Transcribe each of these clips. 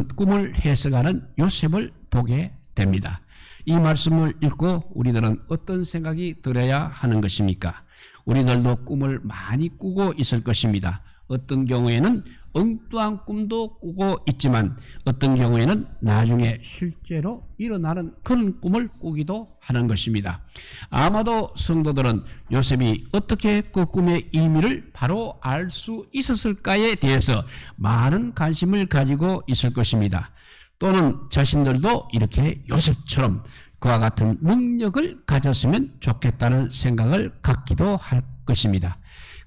그런 꿈을 해석하는 요셉을 보게 됩니다. 이 말씀을 읽고 우리들은 어떤 생각이 들어야 하는 것입니까? 우리들도 꿈을 많이 꾸고 있을 것입니다. 어떤 경우에는 엉뚱한 꿈도 꾸고 있지만 어떤 경우에는 나중에 실제로 일어나는 그런 꿈을 꾸기도 하는 것입니다. 아마도 성도들은 요셉이 어떻게 그 꿈의 의미를 바로 알 수 있었을까에 대해서 많은 관심을 가지고 있을 것입니다. 또는 자신들도 이렇게 요셉처럼 그와 같은 능력을 가졌으면 좋겠다는 생각을 갖기도 할 것입니다.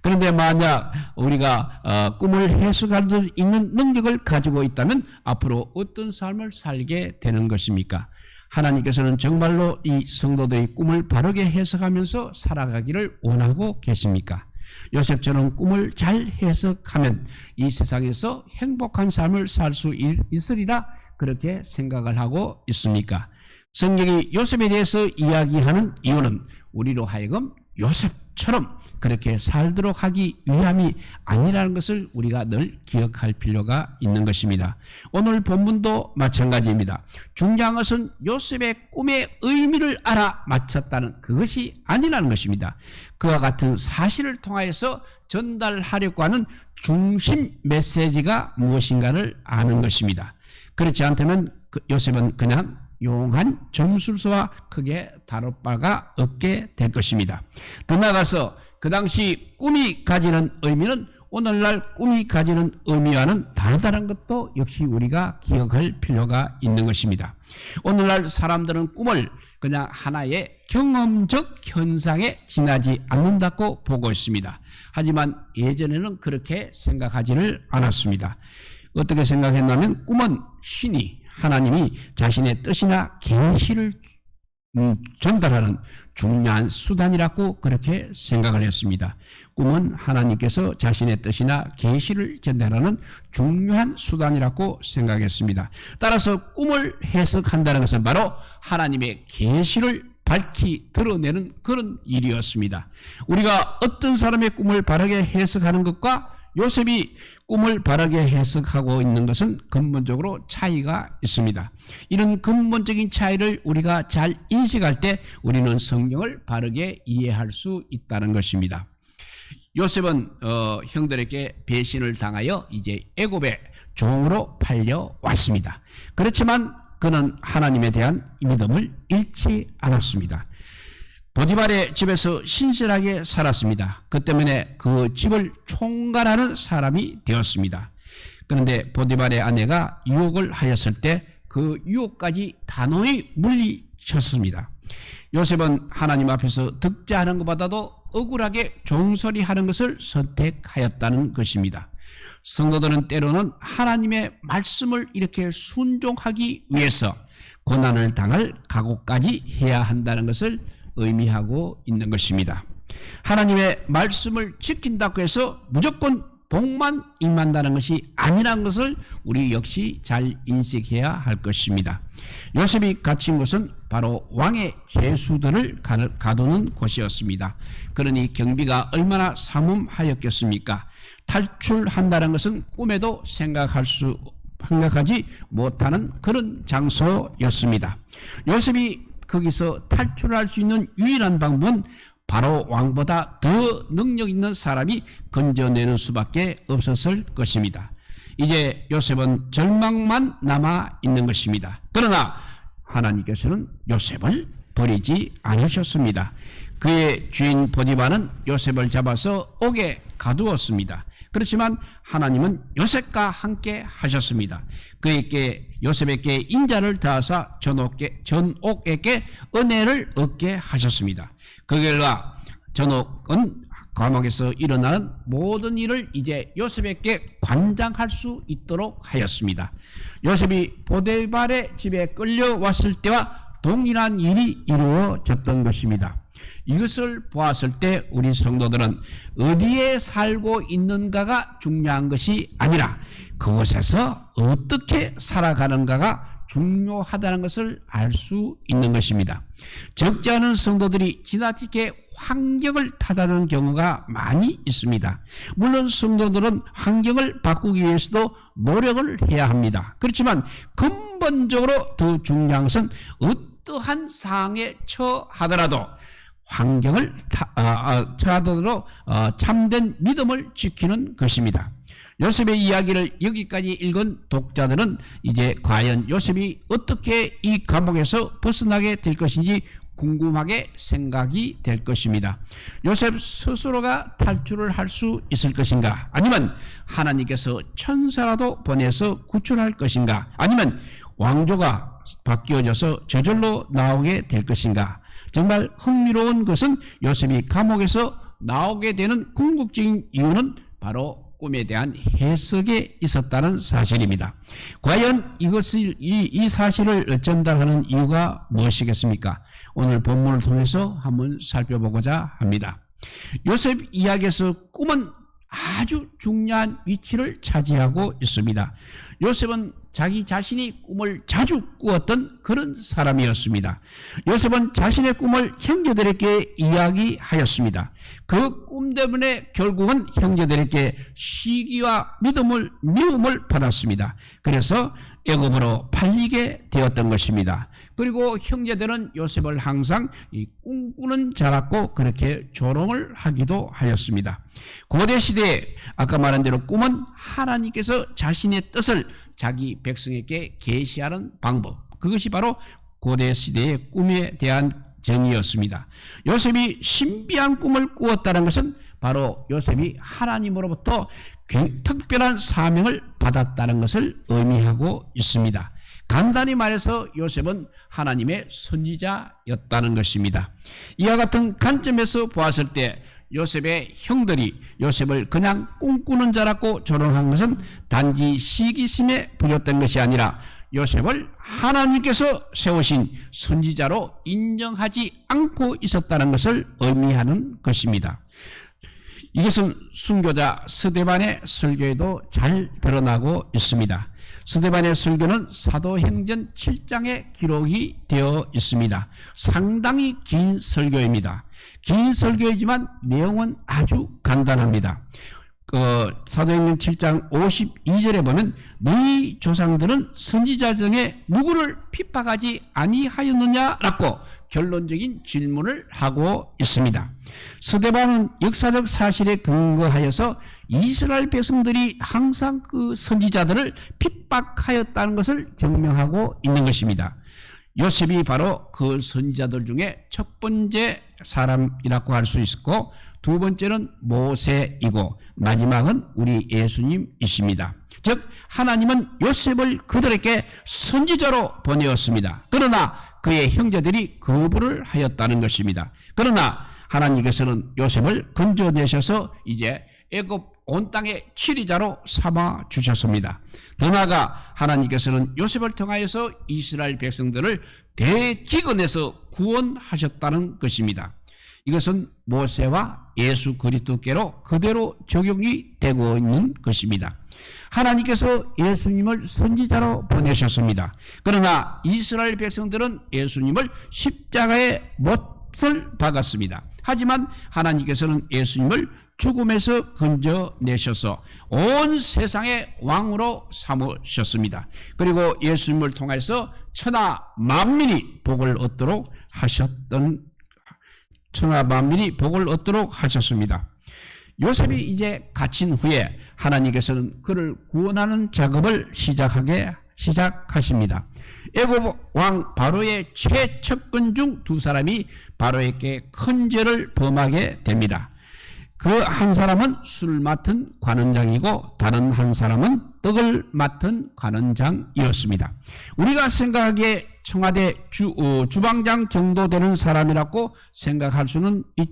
그런데 만약 우리가 어, 꿈을 해석할 수 있는 능력을 가지고 있다면 앞으로 어떤 삶을 살게 되는 것입니까? 하나님께서는 정말로 이 성도들의 꿈을 바르게 해석하면서 살아가기를 원하고 계십니까? 요셉처럼 꿈을 잘 해석하면 이 세상에서 행복한 삶을 살 수 있으리라 그렇게 생각을 하고 있습니까? 성경이 요셉에 대해서 이야기하는 이유는 우리로 하여금 요셉 처럼 그렇게 살도록 하기 위함이 아니라는 것을 우리가 늘 기억할 필요가 있는 것입니다. 오늘 본문도 마찬가지입니다. 중요한 것은 요셉의 꿈의 의미를 알아 맞췄다는 그것이 아니라는 것입니다. 그와 같은 사실을 통하여서 전달하려고 하는 중심 메시지가 무엇인가를 아는 것입니다. 그렇지 않다면 그 요셉은 그냥 용한 점술서와 크게 다룰 바가 없게 될 것입니다. 더 나아가서 그 당시 꿈이 가지는 의미는 오늘날 꿈이 가지는 의미와는 다르다는 것도 역시 우리가 기억할 필요가 있는 것입니다. 오늘날 사람들은 꿈을 그냥 하나의 경험적 현상에 지나지 않는다고 보고 있습니다. 하지만 예전에는 그렇게 생각하지를 않았습니다. 어떻게 생각했냐면 꿈은 신이 하나님이 자신의 뜻이나 계시를 음, 전달하는 중요한 수단이라고 그렇게 생각을 했습니다. 꿈은 하나님께서 자신의 뜻이나 계시를 전달하는 중요한 수단이라고 생각했습니다. 따라서 꿈을 해석한다는 것은 바로 하나님의 계시를 밝히 드러내는 그런 일이었습니다. 우리가 어떤 사람의 꿈을 바르게 해석하는 것과 요셉이 꿈을 바르게 해석하고 있는 것은 근본적으로 차이가 있습니다. 이런 근본적인 차이를 우리가 잘 인식할 때 우리는 성경을 바르게 이해할 수 있다는 것입니다. 요셉은 어, 형들에게 배신을 당하여 이제 애굽의 종으로 팔려 왔습니다. 그렇지만 그는 하나님에 대한 믿음을 잃지 않았습니다. 보디발의 집에서 신실하게 살았습니다. 그 때문에 그 집을 총괄하는 사람이 되었습니다. 그런데 보디발의 아내가 유혹을 하였을 때 그 유혹까지 단호히 물리쳤습니다. 요셉은 하나님 앞에서 득자하는 것보다도 억울하게 종소리하는 것을 선택하였다는 것입니다. 성도들은 때로는 하나님의 말씀을 이렇게 순종하기 위해서 고난을 당할 각오까지 해야 한다는 것을 의미하고 있는 것입니다. 하나님의 말씀을 지킨다고 해서 무조건 복만 임한다는 것이 아니라는 것을 우리 역시 잘 인식해야 할 것입니다. 요셉이 갇힌 곳은 바로 왕의 죄수들을 가두는 곳이었습니다. 그러니 경비가 얼마나 삼음하였겠습니까? 탈출한다는 것은 꿈에도 생각할 수 생각하지 못하는 그런 장소였습니다. 요셉이 거기서 탈출할 수 있는 유일한 방법은 바로 왕보다 더 능력 있는 사람이 건져내는 수밖에 없었을 것입니다. 이제 요셉은 절망만 남아 있는 것입니다. 그러나 하나님께서는 요셉을 버리지 않으셨습니다. 그의 주인 보디바는 요셉을 잡아서 옥에 가두었습니다. 그렇지만 하나님은 요셉과 함께 하셨습니다. 그에게 요셉에게 인자를 다하사 전옥에, 전옥에게 은혜를 얻게 하셨습니다. 그 결과 전옥은 감옥에서 일어나는 모든 일을 이제 요셉에게 관장할 수 있도록 하였습니다. 요셉이 보데발의 집에 끌려왔을 때와 동일한 일이 이루어졌던 것입니다. 이것을 보았을 때 우리 성도들은 어디에 살고 있는가가 중요한 것이 아니라 그곳에서 어떻게 살아가는가가 중요하다는 것을 알 수 있는 것입니다. 적지 않은 성도들이 지나치게 환경을 탓하는 경우가 많이 있습니다. 물론 성도들은 환경을 바꾸기 위해서도 노력을 해야 합니다. 그렇지만 근본적으로 더 중요한 것은 어떠한 상황에 처하더라도 환경을 타, 아, 아, 처하더라도 어, 참된 믿음을 지키는 것입니다. 요셉의 이야기를 여기까지 읽은 독자들은 이제 과연 요셉이 어떻게 이 감옥에서 벗어나게 될 것인지 궁금하게 생각이 될 것입니다. 요셉 스스로가 탈출을 할 수 있을 것인가? 아니면 하나님께서 천사라도 보내서 구출할 것인가? 아니면 왕조가 바뀌어져서 저절로 나오게 될 것인가? 정말 흥미로운 것은 요셉이 감옥에서 나오게 되는 궁극적인 이유는 바로 꿈에 대한 해석에 있었다는 사실입니다. 과연 이것을 이, 이 사실을 전달하는 이유가 무엇이겠습니까? 오늘 본문을 통해서 한번 살펴보고자 합니다. 요셉 이야기에서 꿈은 아주 중요한 위치를 차지하고 있습니다. 요셉은 자기 자신이 꿈을 자주 꾸었던 그런 사람이었습니다. 요셉은 자신의 꿈을 형제들에게 이야기하였습니다. 그 꿈 때문에 결국은 형제들에게 시기와 믿음을 미움을 받았습니다. 그래서 애굽으로 팔리게 되었던 것입니다. 그리고 형제들은 요셉을 항상 이 꿈꾸는 자라고 그렇게 조롱을 하기도 하였습니다. 고대 시대에 아까 말한 대로 꿈은 하나님께서 자신의 뜻을 자기 백성에게 계시하는 방법. 그것이 바로 고대 시대의 꿈에 대한 정의였습니다. 요셉이 신비한 꿈을 꾸었다는 것은 바로 요셉이 하나님으로부터 특별한 사명을 받았다는 것을 의미하고 있습니다. 간단히 말해서 요셉은 하나님의 선지자였다는 것입니다. 이와 같은 관점에서 보았을 때 요셉의 형들이 요셉을 그냥 꿈꾸는 자라고 조롱한 것은 단지 시기심에 부렸던 것이 아니라 요셉을 하나님께서 세우신 선지자로 인정하지 않고 있었다는 것을 의미하는 것입니다. 이것은 순교자 스데반의 설교에도 잘 드러나고 있습니다. 스데반의 설교는 사도행전 7장에 기록이 되어 있습니다. 상당히 긴 설교입니다. 긴 설교이지만 내용은 아주 간단합니다. 어, 사도행전 7장 52절에 보면 너희 조상들은 선지자 중에 누구를 핍박하지 아니하였느냐라고 결론적인 질문을 하고 있습니다. 스데반은 역사적 사실에 근거하여서 이스라엘 백성들이 항상 그 선지자들을 핍박하였다는 것을 증명하고 있는 것입니다. 요셉이 바로 그 선지자들 중에 첫 번째 사람이라고 할 수 있고 두 번째는 모세이고 마지막은 우리 예수님이십니다. 즉 하나님은 요셉을 그들에게 선지자로 보내었습니다. 그러나 그의 형제들이 거부를 하였다는 것입니다. 그러나 하나님께서는 요셉을 건져내셔서 이제 애굽 온 땅의 치리자로 삼아 주셨습니다. 더 나아가 하나님께서는 요셉을 통하여서 이스라엘 백성들을 대기근에서 구원하셨다는 것입니다. 이것은 모세와 예수 그리스도께로 그대로 적용이 되고 있는 것입니다. 하나님께서 예수님을 선지자로 보내셨습니다. 그러나 이스라엘 백성들은 예수님을 십자가에 못을 박았습니다. 하지만 하나님께서는 예수님을 죽음에서 건져내셔서 온 세상의 왕으로 삼으셨습니다. 그리고 예수님을 통해서 천하 만민이 복을 얻도록 하셨던 천하 만민이 복을 얻도록 하셨습니다. 요셉이 이제 갇힌 후에 하나님께서는 그를 구원하는 작업을 시작하게 시작하십니다. 애굽 왕 바로의 최측근 중 두 사람이 바로에게 큰 죄를 범하게 됩니다. 그 한 사람은 술 맡은 관원장이고 다른 한 사람은 떡을 맡은 관원장이었습니다. 우리가 생각하기에 청와대 주, 어, 주방장 정도 되는 사람이라고 생각할 수는 있,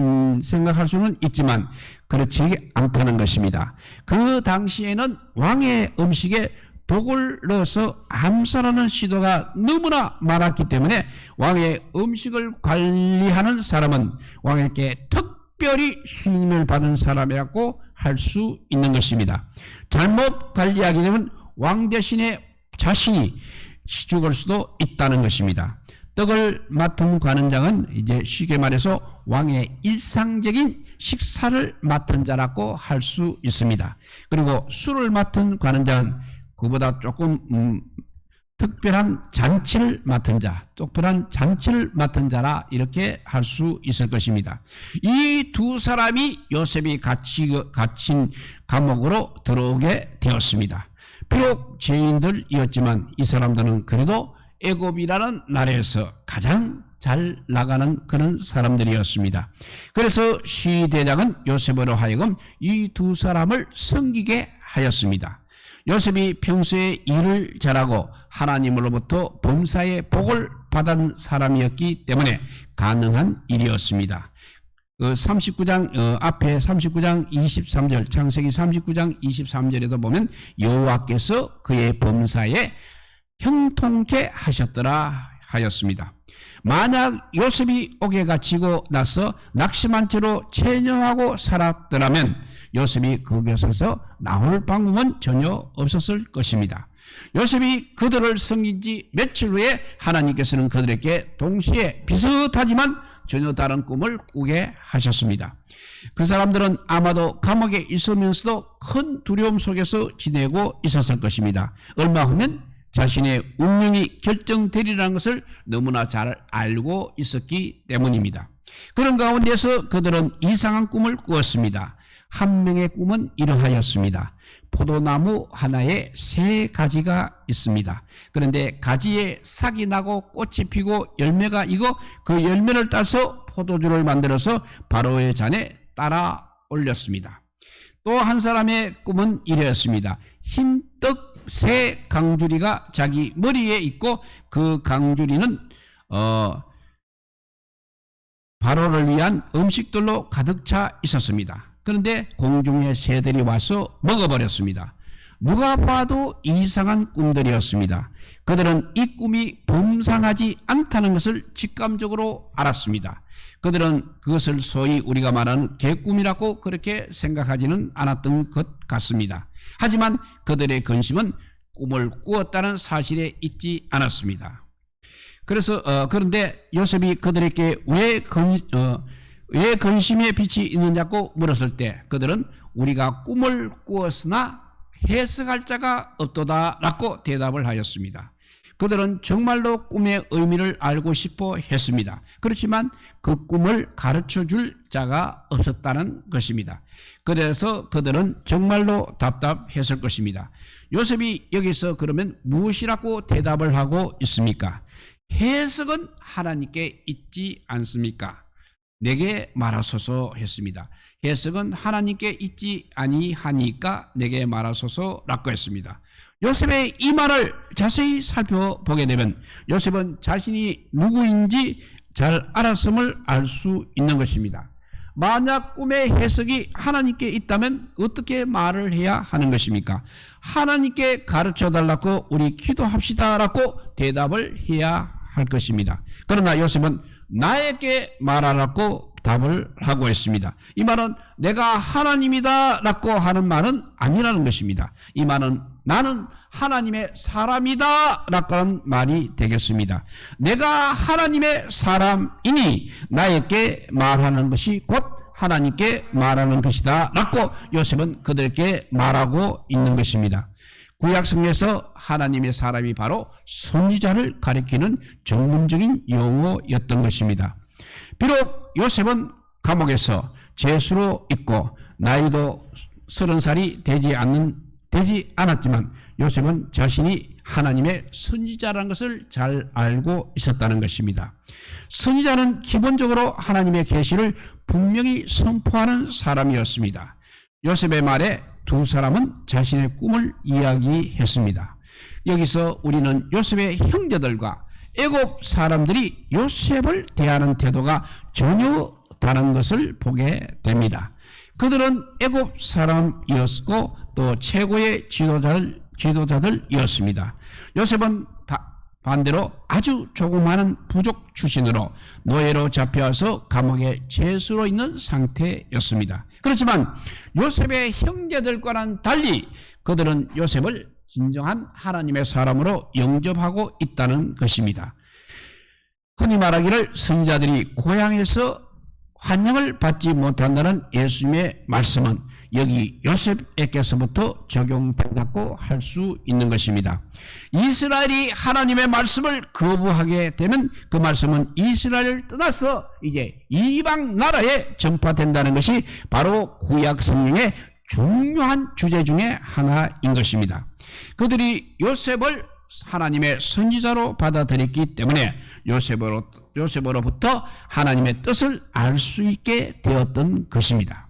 음, 생각할 수는 있지만 그렇지 않다는 것입니다. 그 당시에는 왕의 음식에 독을 넣어서 암살하는 시도가 너무나 많았기 때문에 왕의 음식을 관리하는 사람은 왕에게 특별히 신임을 받은 사람이라고 할 수 있는 것입니다. 잘못 관리하게 되면 왕 대신에 자신이 죽을 수도 있다는 것입니다. 떡을 맡은 관원장은 이제 쉽게 말해서 왕의 일상적인 식사를 맡은 자라고 할 수 있습니다. 그리고 술을 맡은 관원장은 그보다 조금 음, 특별한 잔치를 맡은 자, 특별한 잔치를 맡은 자라 이렇게 할 수 있을 것입니다. 이 두 사람이 요셉이 갇히, 갇힌 감옥으로 들어오게 되었습니다. 비록 죄인들이었지만 이 사람들은 그래도 애굽이라는 나라에서 가장 잘 나가는 그런 사람들이었습니다. 그래서 시대장은 요셉으로 하여금 이 두 사람을 섬기게 하였습니다. 요셉이 평소에 일을 잘하고 하나님으로부터 범사의 복을 받은 사람이었기 때문에 가능한 일이었습니다. 그 39장 어, 앞에 39장 23절 창세기 39장 23절에도 보면 여호와께서 그의 범사에 형통케 하셨더라 하였습니다. 만약 요셉이 옥에 갇히고 나서 낙심한 채로 체념하고 살았더라면 요셉이 그곳에서 나올 방법은 전혀 없었을 것입니다. 요셉이 그들을 섬긴 지 며칠 후에 하나님께서는 그들에게 동시에 비슷하지만 전혀 다른 꿈을 꾸게 하셨습니다. 그 사람들은 아마도 감옥에 있으면서도 큰 두려움 속에서 지내고 있었을 것입니다. 얼마 후면 자신의 운명이 결정되리라는 것을 너무나 잘 알고 있었기 때문입니다. 그런 가운데서 그들은 이상한 꿈을 꾸었습니다. 한 명의 꿈은 이러하였습니다. 포도나무 하나에 세 가지가 있습니다. 그런데 가지에 싹이 나고 꽃이 피고 열매가 익어 그 열매를 따서 포도주를 만들어서 바로의 잔에 따라 올렸습니다. 또 한 사람의 꿈은 이러했습니다. 흰떡 새 강주리가 자기 머리에 있고 그 강주리는 어 바로를 위한 음식들로 가득 차 있었습니다. 그런데 공중의 새들이 와서 먹어버렸습니다. 누가 봐도 이상한 꿈들이었습니다. 그들은 이 꿈이 범상하지 않다는 것을 직감적으로 알았습니다. 그들은 그것을 소위 우리가 말하는 개꿈이라고 그렇게 생각하지는 않았던 것 같습니다. 하지만 그들의 근심은 꿈을 꾸었다는 사실에 있지 않았습니다. 그래서 어, 그런데 요셉이 그들에게 왜 근, 어, 왜 근심의 빛이 있느냐고 물었을 때 그들은 우리가 꿈을 꾸었으나 해석할 자가 없도다라고 대답을 하였습니다. 그들은 정말로 꿈의 의미를 알고 싶어 했습니다. 그렇지만 그 꿈을 가르쳐 줄 자가 없었다는 것입니다. 그래서 그들은 정말로 답답했을 것입니다. 요셉이 여기서 그러면 무엇이라고 대답을 하고 있습니까? 해석은 하나님께 있지 않습니까? 내게 말하소서 했습니다. 해석은 하나님께 있지 아니하니까 내게 말하소서라고 했습니다. 요셉의 이 말을 자세히 살펴보게 되면 요셉은 자신이 누구인지 잘 알았음을 알 수 있는 것입니다. 만약 꿈의 해석이 하나님께 있다면 어떻게 말을 해야 하는 것입니까? 하나님께 가르쳐 달라고 우리 기도합시다라고 대답을 해야 할 것입니다. 그러나 요셉은 나에게 말하라고 답을 하고 있습니다. 이 말은 내가 하나님이다 라고 하는 말은 아니라는 것입니다. 이 말은 나는 하나님의 사람이다 라고 하는 말이 되겠습니다. 내가 하나님의 사람이니 나에게 말하는 것이 곧 하나님께 말하는 것이다 라고 요셉은 그들에게 말하고 있는 것입니다. 구약성에서 하나님의 사람이 바로 선지자를 가리키는 전문적인 용어였던 것입니다. 비록 요셉은 감옥에서 죄수로 있고 나이도 서른 살이 되지 않는 되지 않았지만 요셉은 자신이 하나님의 선지자라는 것을 잘 알고 있었다는 것입니다. 선지자는 기본적으로 하나님의 계시를 분명히 선포하는 사람이었습니다. 요셉의 말에 두 사람은 자신의 꿈을 이야기했습니다. 여기서 우리는 요셉의 형제들과 애굽 사람들이 요셉을 대하는 태도가 전혀 다른 것을 보게 됩니다. 그들은 애굽 사람이었고 또 최고의 지도자들, 지도자들이었습니다. 요셉은 반대로 아주 조그마한 부족 출신으로 노예로 잡혀와서 감옥에 죄수로 있는 상태였습니다. 그렇지만 요셉의 형제들과는 달리 그들은 요셉을 진정한 하나님의 사람으로 영접하고 있다는 것입니다. 흔히 말하기를 선지자들이 고향에서 환영을 받지 못한다는 예수님의 말씀은 여기 요셉에게서부터 적용된다고 할 수 있는 것입니다. 이스라엘이 하나님의 말씀을 거부하게 되면 그 말씀은 이스라엘을 떠나서 이제 이방 나라에 전파된다는 것이 바로 구약 성경의 중요한 주제 중에 하나인 것입니다. 그들이 요셉을 하나님의 선지자로 받아들였기 때문에 요셉으로, 요셉으로부터 하나님의 뜻을 알 수 있게 되었던 것입니다.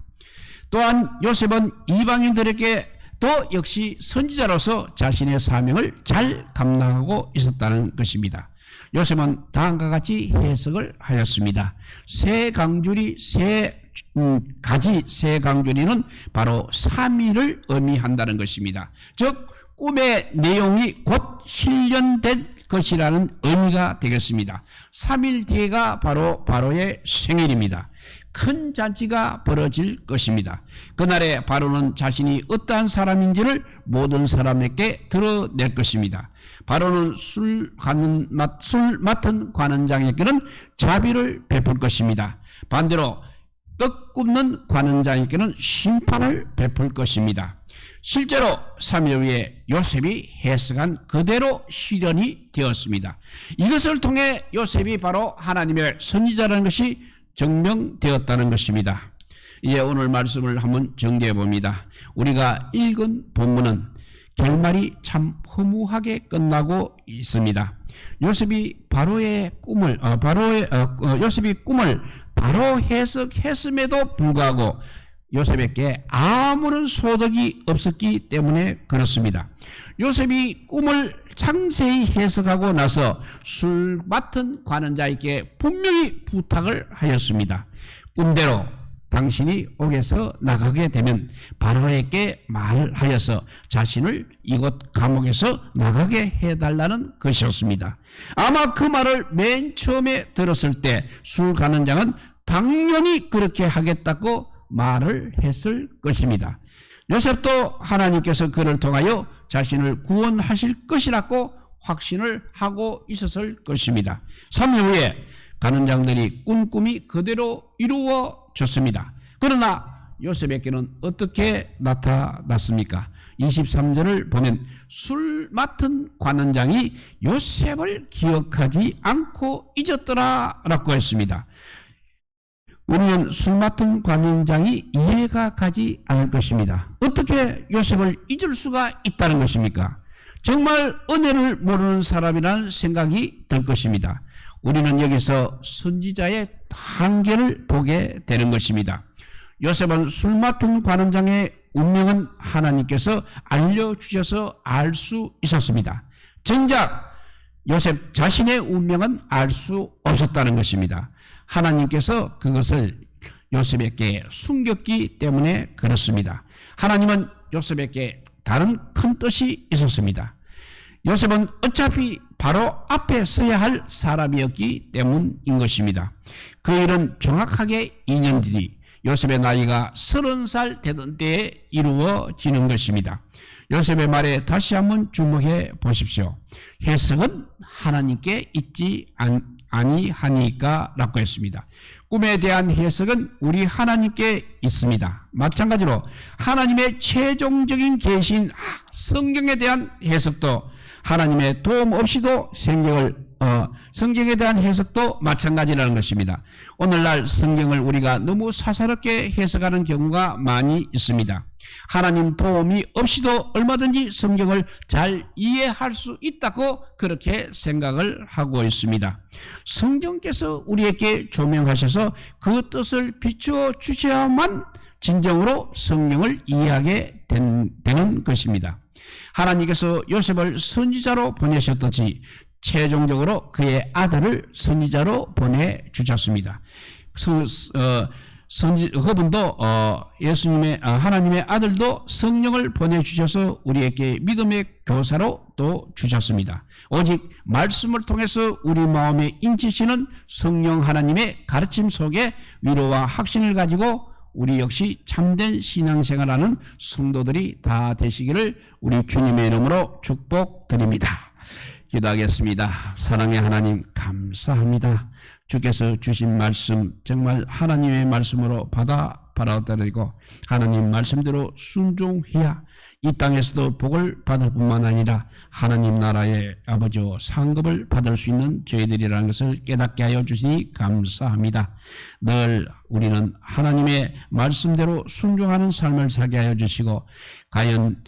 또한 요셉은 이방인들에게 또 역시 선지자로서 자신의 사명을 잘 감당하고 있었다는 것입니다. 요셉은 다음과 같이 해석을 하였습니다. 새 강줄이 새 음, 가지 새 강줄이는 바로 삼위를 의미한다는 것입니다. 즉 꿈의 내용이 곧 실현된 것이라는 의미가 되겠습니다. 3일 뒤가 바로 바로의 생일입니다. 큰 잔치가 벌어질 것입니다. 그날에 바로는 자신이 어떠한 사람인지를 모든 사람에게 드러낼 것입니다. 바로는 술 가는 술 맡은 관원장에게는 자비를 베풀 것입니다. 반대로 떡 굽는 관원장에게는 심판을 베풀 것입니다. 실제로 3일 후에 요셉이 해석한 그대로 실현이 되었습니다. 이것을 통해 요셉이 바로 하나님의 선지자라는 것이 증명되었다는 것입니다. 이제 오늘 말씀을 한번 정리해 봅니다. 우리가 읽은 본문은 결말이 참 허무하게 끝나고 있습니다. 요셉이 바로의 꿈을 어, 바로의 어, 어, 요셉이 꿈을 바로 해석했음에도 불구하고 요셉에게 아무런 소득이 없었기 때문에 그렇습니다. 요셉이 꿈을 상세히 해석하고 나서 술 맡은 관원자에게 분명히 부탁을 하였습니다. 꿈대로 당신이 옥에서 나가게 되면 바로에게 말하여서 자신을 이곳 감옥에서 나가게 해달라는 것이었습니다. 아마 그 말을 맨 처음에 들었을 때 술 가는 장은 당연히 그렇게 하겠다고 말을 했을 것입니다. 요셉도 하나님께서 그를 통하여 자신을 구원하실 것이라고 확신을 하고 있었을 것입니다. 3년 후에 가는 장들이 꾼 꿈이 그대로 이루어졌습니다. 그러나 요셉에게는 어떻게 나타났습니까? 23절을 보면 술 맡은 관원장이 요셉을 기억하지 않고 잊었더라라고 했습니다. 우리는 술 맡은 관원장이 이해가 가지 않을 것입니다. 어떻게 요셉을 잊을 수가 있다는 것입니까? 정말 은혜를 모르는 사람이라는 생각이 들 것입니다. 우리는 여기서 선지자의 한계를 보게 되는 것입니다. 요셉은 술 맡은 관원장의 운명은 하나님께서 알려주셔서 알 수 있었습니다. 정작 요셉 자신의 운명은 알 수 없었다는 것입니다. 하나님께서 그것을 요셉에게 숨겼기 때문에 그렇습니다. 하나님은 요셉에게 다른 큰 뜻이 있었습니다. 요셉은 어차피 바로 앞에 서야 할 사람이었기 때문인 것입니다. 그 일은 정확하게 2년 뒤 요셉의 나이가 30살 되던 때에 이루어지는 것입니다. 요셉의 말에 다시 한번 주목해 보십시오. 해석은 하나님께 있지 않, 아니하니까라고 했습니다. 꿈에 대한 해석은 우리 하나님께 있습니다. 마찬가지로 하나님의 최종적인 계신 성경에 대한 해석도 하나님의 도움 없이도 성경을 어, 성경에 대한 해석도 마찬가지라는 것입니다. 오늘날 성경을 우리가 너무 사사롭게 해석하는 경우가 많이 있습니다. 하나님 도움이 없이도 얼마든지 성경을 잘 이해할 수 있다고 그렇게 생각을 하고 있습니다. 성경께서 우리에게 조명하셔서 그 뜻을 비추어 주셔야만 진정으로 성경을 이해하게 된, 되는 것입니다. 하나님께서 요셉을 선지자로 보내셨듯이 최종적으로 그의 아들을 선지자로 보내주셨습니다. 어, 선지, 그분도 어, 예수님의 어, 하나님의 아들도 성령을 보내주셔서 우리에게 믿음의 교사로 또 주셨습니다. 오직 말씀을 통해서 우리 마음에 인치시는 성령 하나님의 가르침 속에 위로와 확신을 가지고 우리 역시 참된 신앙생활하는 성도들이 다 되시기를 우리 주님의 이름으로 축복드립니다. 기도하겠습니다. 사랑의 하나님 감사합니다. 주께서 주신 말씀 정말 하나님의 말씀으로 받아 받아들이고 하나님 말씀대로 순종해야 이 땅에서도 복을 받을 뿐만 아니라 하나님 나라의 아버지와 상급을 받을 수 있는 저희들이라는 것을 깨닫게 하여 주시니 감사합니다. 늘 우리는 하나님의 말씀대로 순종하는 삶을 살게 하여 주시고 과연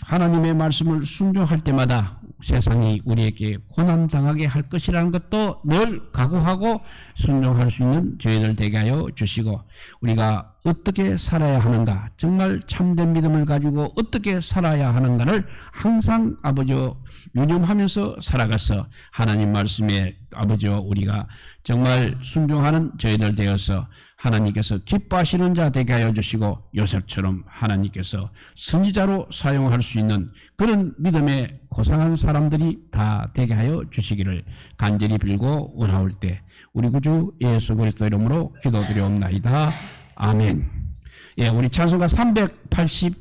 하나님의 말씀을 순종할 때마다 세상이 우리에게 고난 당하게 할 것이라는 것도 늘 각오하고 순종할 수 있는 저희들 되게 하여 주시고 우리가 어떻게 살아야 하는가 정말 참된 믿음을 가지고 어떻게 살아야 하는가를 항상 아버지와 유념하면서 살아가서 하나님 말씀에 아버지와 우리가 정말 순종하는 저희들 되어서 하나님께서 기뻐하시는 자 되게 하여 주시고 요셉처럼 하나님께서 선지자로 사용할 수 있는 그런 믿음의 고상한 사람들이 다 되게 하여 주시기를 간절히 빌고 원하올 때 우리 구주 예수 그리스도 이름으로 기도드리옵나이다. 아멘. 예, 우리 찬송가 380